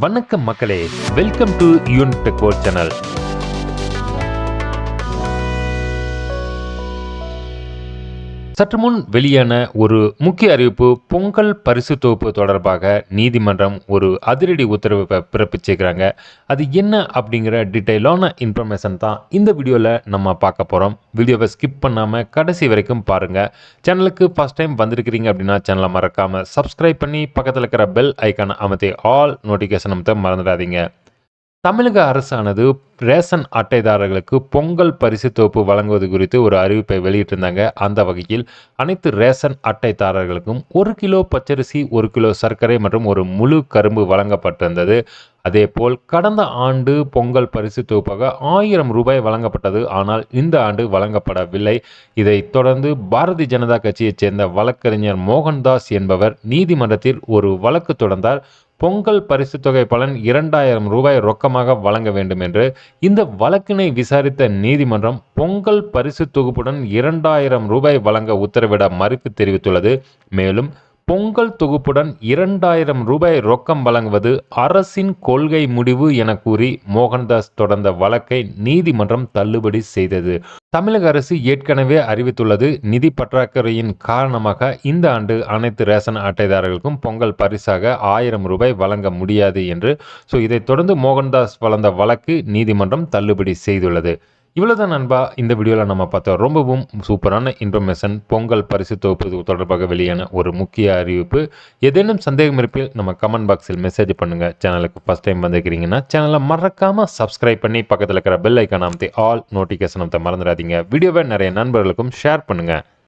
வணக்கம் மக்களே. Welcome to Unit Decor channel சற்று முன் வெளியான ஒரு முக்கிய அறிவிப்பு பொங்கல் பரிசு தொகுப்பு தொடர்பாக நீதிமன்றம் ஒரு அதிரடி உத்தரவு பிறப்பிச்சிருக்கிறாங்க. அது என்ன அப்படிங்கிற டீட்டெயிலான இன்ஃபர்மேஷன் தான் இந்த வீடியோவில் நம்ம பார்க்க போகிறோம் வீடியோவை ஸ்கிப் பண்ணாமல் கடைசி வரைக்கும் பாருங்கள் சேனலுக்கு ஃபஸ்ட் டைம் வந்திருக்கிறீங்க அப்படின்னா சேனலை மறக்காமல் சப்ஸ்கிரைப் பண்ணி பக்கத்தில் இருக்கிற பெல் ஐக்கானை அமைத்து ஆல் நோட்டிஃபிகேஷன் அமைத்த மறந்துடாதீங்க. தமிழக அரசானது ரேஷன் அட்டைதாரர்களுக்கு பொங்கல் பரிசு தொகுப்பு வழங்குவது குறித்து ஒரு அறிவிப்பை வெளியிட்டிருந்தாங்க. அந்த வகையில் அனைத்து ரேஷன் அட்டைதாரர்களுக்கும் ஒரு கிலோ பச்சரிசி ஒரு கிலோ சர்க்கரை மற்றும் ஒரு முழு கரும்பு வழங்கப்பட்டிருந்தது. அதேபோல் கடந்த ஆண்டு பொங்கல் பரிசு தொகுப்பாக ஆயிரம் ரூபாய் வழங்கப்பட்டது. ஆனால் இந்த ஆண்டு வழங்கப்படவில்லை. இதைத் தொடர்ந்து பாரதிய ஜனதா கட்சியைச் சேர்ந்த வழக்கறிஞர் மோகன்தாஸ் என்பவர் நீதிமன்றத்தில் ஒரு வழக்கு தொடர்ந்தார். பொங்கல் பரிசு தொகை பலன் இரண்டாயிரம் ரூபாய் ரொக்கமாக வழங்க வேண்டும் என்று இந்த வழக்கினை விசாரித்த நீதிமன்றம் பொங்கல் பரிசு தொகுப்புடன் இரண்டாயிரம் ரூபாய் வழங்க உத்தரவிட மறுப்பு தெரிவித்துள்ளது. மேலும் பொங்கல் தொகுப்புடன் இரண்டாயிரம் ரூபாய் ரொக்கம் வழங்குவது அரசின் கொள்கை முடிவு என கூறி மோகன்தாஸ் தொடர்ந்த வழக்கை நீதிமன்றம் தள்ளுபடி செய்தது. தமிழக அரசு ஏற்கனவே அறிவித்துள்ளது நிதி பற்றாக்குறையின் காரணமாக இந்த ஆண்டு அனைத்து ரேஷன் அட்டைதாரர்களுக்கும் பொங்கல் பரிசாக ஆயிரம் ரூபாய் வழங்க முடியாது என்று ஸோ இதைத் தொடர்ந்து மோகன்தாஸ் வளர்ந்த வழக்கு நீதிமன்றம் தள்ளுபடி செய்துள்ளது. இவ்வளோதான் நண்பா. இந்த வீடியோவில் நம்ம பார்த்தோம் ரொம்பவும் சூப்பரான இன்ஃபர்மேஷன் பொங்கல் பரிசு தொகுப்பு தொடர்பாக வெளியான ஒரு முக்கிய அறிவிப்பு. ஏதேனும் சந்தேகம் இருப்பில் நம்ம கமெண்ட் பாக்ஸில் மெசேஜ் பண்ணுங்க. சேனலுக்கு ஃபர்ஸ்ட் டைம் வந்திருக்கிறீங்கன்னா சேனலை மறக்காமல் சப்ஸ்கிரைப் பண்ணி பக்கத்தில் இருக்கிற பெல் ஐக்கான் அமைத்து ஆல் நோட்டிஃபிகேஷன் அமைத்த மறந்துடாதீங்க. வீடியோவை நிறைய நண்பர்களுக்கும் ஷேர் பண்ணுங்கள்